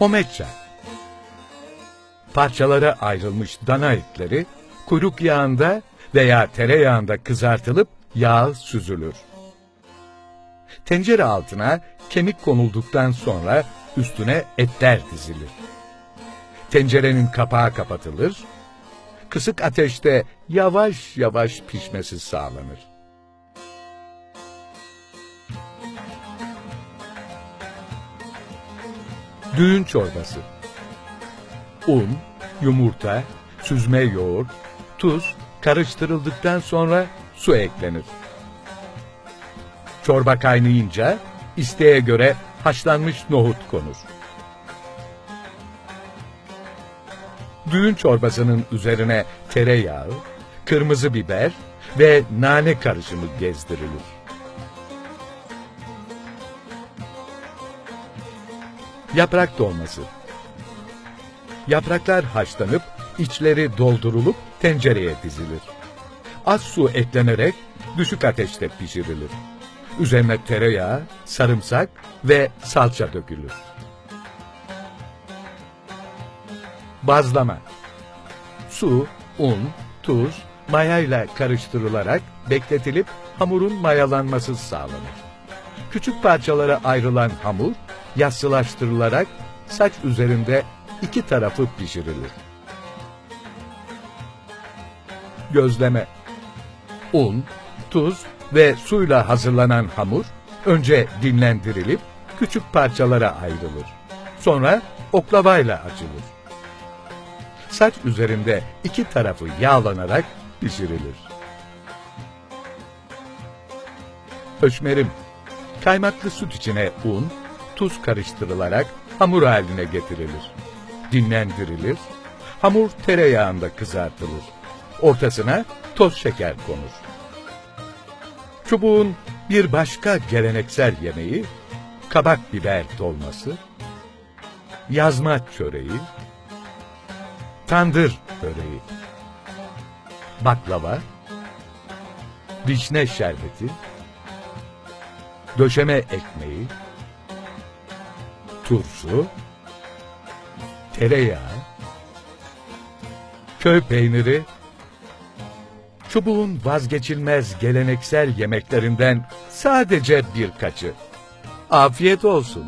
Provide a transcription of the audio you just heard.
Homeça. Parçalara ayrılmış dana etleri kuyruk yağında veya tereyağında kızartılıp yağ süzülür. Tencere altına kemik konulduktan sonra üstüne etler dizilir. Tencerenin kapağı kapatılır, kısık ateşte yavaş yavaş pişmesi sağlanır. Düğün çorbası. Un, yumurta, süzme yoğurt, tuz karıştırıldıktan sonra su eklenir. Çorba kaynayınca isteğe göre haşlanmış nohut konur. Düğün çorbasının üzerine tereyağı, kırmızı biber ve nane karışımı gezdirilir. Yaprak dolması. Yapraklar haşlanıp içleri doldurulup tencereye dizilir. Az su eklenerek düşük ateşte pişirilir. Üzerine tereyağı, sarımsak ve salça dökülür. Bazlama. Su, un, tuz, mayayla karıştırılarak bekletilip hamurun mayalanması sağlanır. Küçük parçalara ayrılan hamur yassılaştırılarak saç üzerinde iki tarafı pişirilir. Gözleme. Un, tuz ve suyla hazırlanan hamur önce dinlendirilip küçük parçalara ayrılır. Sonra oklavayla açılır. Saç üzerinde iki tarafı yağlanarak pişirilir. Höşmerim. Kaymaklı süt içine un, tuz karıştırılarak hamur haline getirilir. Dinlendirilir. Hamur tereyağında kızartılır. Ortasına toz şeker konur. Çubuğun bir başka geleneksel yemeği kabak biber dolması, yazma çöreği, tandır böreği, baklava, vişne şerbeti, döşeme ekmeği, turşu, tereyağı, köy peyniri, çubuğun vazgeçilmez geleneksel yemeklerinden sadece birkaçı. Afiyet olsun.